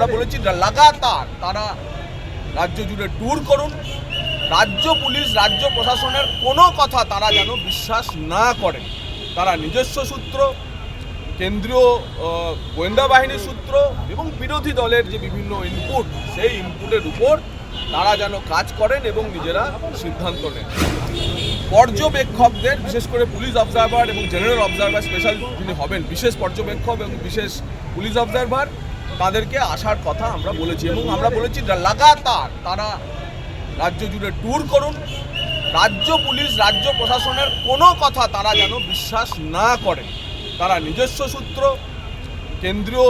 আমরা বলেছি লাগাতার তারা রাজ্য জুড়ে ট্যুর করুন। রাজ্য পুলিশ, রাজ্য প্রশাসনের কোনো কথা তারা যেন বিশ্বাস না করেন। তারা নিজস্ব সূত্র, কেন্দ্রীয় গোয়েন্দা বাহিনীর সূত্র এবং বিরোধী দলের যে বিভিন্ন ইনপুট সেই ইনপুটের উপর তারা যেন কাজ করেন এবং নিজেরা সিদ্ধান্ত নেন। পর্যবেক্ষকদের, বিশেষ করে পুলিশ অবজারভার এবং জেনারেল অবজারভার স্পেশাল যিনি হবেন, বিশেষ পর্যবেক্ষক এবং বিশেষ পুলিশ অবজারভার তাদেরকে আসার কথা আমরা বলেছি এবং আমরা বলেছি লাগাতার তারা রাজ্য জুড়ে ট্যুর করুন। রাজ্য পুলিশ, রাজ্য প্রশাসনের কোনো কথা তারা যেন বিশ্বাস না করে। তারা নিজস্ব সূত্র, কেন্দ্রীয়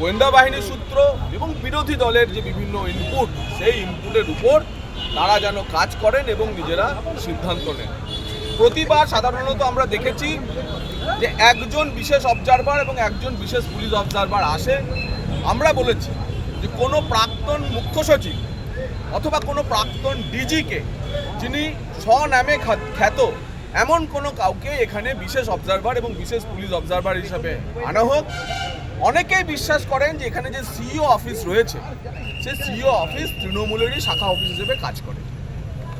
গোয়েন্দা বাহিনীর সূত্র এবং বিরোধী দলের যে বিভিন্ন ইনপুট সেই ইনপুটের উপর তারা যেন কাজ করেন এবং নিজেরা সিদ্ধান্ত নেন। প্রতিবার সাধারণত আমরা দেখেছি যে একজন বিশেষ অবজারভার এবং একজন বিশেষ পুলিশ অবজারভার আসে, আমরা বলেছি যে কোনো প্রাক্তন মুখ্য সচিব অথবা কোনো প্রাক্তন ডিজিকে যিনি স্বনামে খ্যাত- এমন কোনো কাউকে এখানে বিশেষ অবজারভার এবং বিশেষ পুলিশ অবজারভার হিসাবে আনা হোক। অনেকেই বিশ্বাস করেন যে এখানে যে সিইও অফিস রয়েছে, সে সিইও অফিস তৃণমূলেরই শাখা অফিস হিসেবে কাজ করে।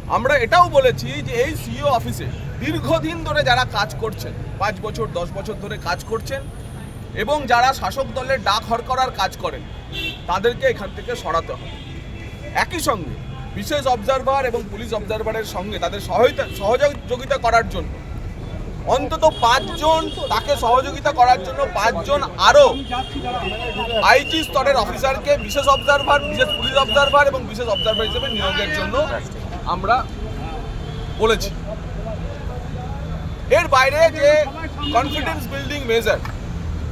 আমরা এটাও বলেছি যে এই সিইও অফিসে দীর্ঘদিন ধরে যারা কাজ করছেন, পাঁচ বছর, দশ বছর ধরে কাজ করছেন, এবং যারা শাসক দলের ডাক হর করার কাজ করেন, তাদেরকে এখান থেকে সরাতে হবে। একই সঙ্গে বিশেষ অবজারভার এবং পুলিশ অবজারভারের সঙ্গে তাদের সহায়তা, সহযোগিতা করার জন্য, অন্তত পাঁচজন তাকে সহযোগিতা করার জন্য পাঁচজন আরও আইজি স্তরের অফিসারকে বিশেষ অবজারভার বিশেষ পুলিশ অবজারভার এবং বিশেষ অবজারভার হিসেবে নিয়োগের জন্য আমরা বলেছি। এর বাইরে যে কনফিডেন্স বিল্ডিং মেজার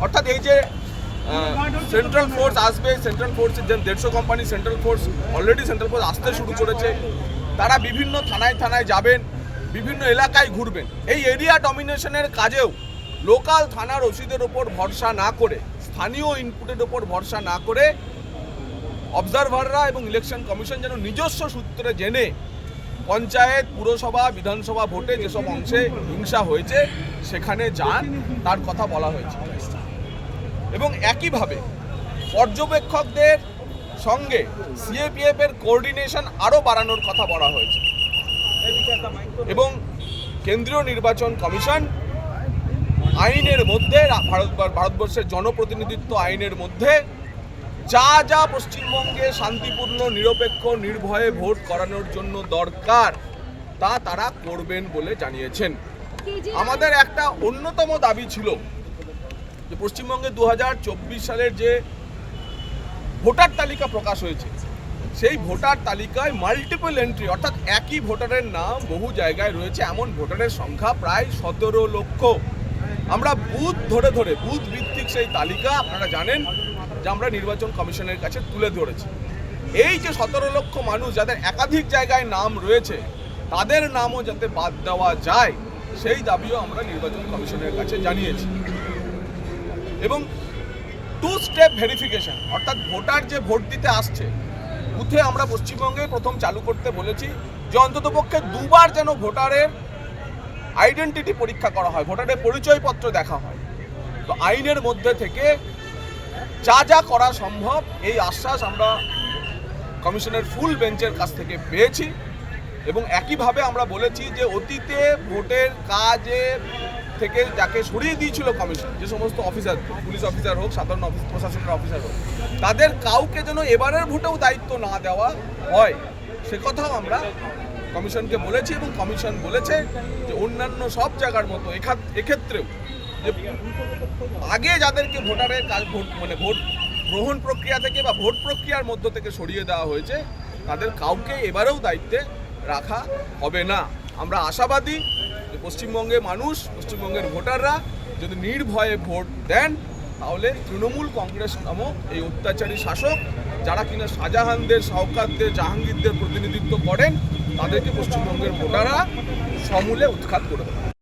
অর্থাৎ এই যে সেন্ট্রাল ফোর্স আসবে সেন্ট্রাল ফোর্সের যে দেড়শো company central force already central force আসতে শুরু করেছে, তারা বিভিন্ন থানায় থানায় যাবেন, বিভিন্ন এলাকায় ঘুরবেন। এই এরিয়া ডমিনেশনের কাজেও লোকাল থানার ওসিদের ওপর ভরসা না করে, স্থানীয় ইনপুটের ওপর ভরসা না করে অবজারভাররা এবং ইলেকশন কমিশন যেন নিজস্ব সূত্রে জেনে পঞ্চায়েত, পুরসভা, বিধানসভা ভোটে যেসব অংশে হিংসা হয়েছে, সেখানে যান, তার কথা বলা হয়েছে। এবং একইভাবে পর্যবেক্ষকদের সঙ্গে সিএপিএফ এর কোঅর্ডিনেশন আরও বাড়ানোর কথা বলা হয়েছে। এবং কেন্দ্রীয় নির্বাচন কমিশন আইনের মধ্যে, ভারত ভারতবর্ষের জনপ্রতিনিধিত্ব আইনের মধ্যে যা যা পশ্চিমবঙ্গে শান্তিপূর্ণ, নিরপেক্ষ, নির্ভয়ে ভোট করানোর জন্য দরকার, তা তারা করবেন বলে জানিয়েছেন। আমাদের একটা অন্যতম দাবি ছিল যে পশ্চিমবঙ্গে দু হাজার চব্বিশ সালের যে ভোটার তালিকা প্রকাশ হয়েছে, সেই ভোটার তালিকায় মাল্টিপল এন্ট্রি অর্থাৎ একই ভোটারের নাম বহু জায়গায় রয়েছে, এমন ভোটারের সংখ্যা প্রায় সতেরো লক্ষ। আমরা বুথ ধরে ধরে, বুথ ভিত্তিক সেই তালিকা, আপনারা জানেন যে আমরা নির্বাচন কমিশনের কাছে তুলে ধরেছি। এই যে সতেরো লক্ষ মানুষ যাদের একাধিক জায়গায় নাম রয়েছে, তাদের নামও যাতে বাদ দেওয়া যায়, সেই দাবিও আমরা নির্বাচন কমিশনের কাছে জানিয়েছি। এবং টু স্টেপ ভেরিফিকেশন অর্থাৎ ভোটার যে ভোট দিতে আসছে, বুথে আমরা পশ্চিমবঙ্গে প্রথম চালু করতে বলেছি যে অন্ততপক্ষে দুবার যেন ভোটারের আইডেন্টিটি পরীক্ষা করা হয়, ভোটারের পরিচয়পত্র দেখা হয়। তো আইনের মধ্যে থেকে যা যা করা সম্ভব, এই আশ্বাস আমরা কমিশনের ফুল বেঞ্চের কাছ থেকে পেয়েছি এবং একইভাবে আমরা বলেছি যে অতীতে ভোটের কাজে থেকে যাকে সরিয়ে দিয়েছিল কমিশন, যে সমস্ত অফিসার, পুলিশ অফিসার হোক, সাধারণ প্রশাসনের অফিসার হোক, তাদের কাউকে যেন এবারের ভোটেও দায়িত্ব না দেওয়া হয়, সে কথাও আমরা কমিশনকে বলেছি এবং কমিশন বলেছে যে অন্যান্য সব জায়গার মতো এক্ষেত্রেও আগে যাদেরকে ভোটারের কাজ, ভোট মানে ভোট গ্রহণ প্রক্রিয়া থেকে বা ভোট প্রক্রিয়ার মধ্য থেকে সরিয়ে দেওয়া হয়েছে, তাদের কাউকে এবারেও দায়িত্বে রাখা হবে না। আমরা আশাবাদী যে পশ্চিমবঙ্গের মানুষ, পশ্চিমবঙ্গের ভোটাররা যদি নির্ভয়ে ভোট দেন, তাহলে তৃণমূল কংগ্রেস নামক এই অত্যাচারী শাসক, যারা কিনা শাহজাহানদের সাউকাতদের জাহাঙ্গীরদের প্রতিনিধিত্ব করেন, তাদেরকে পশ্চিমবঙ্গের ভোটাররা সমূলে উৎখাত করে দেবে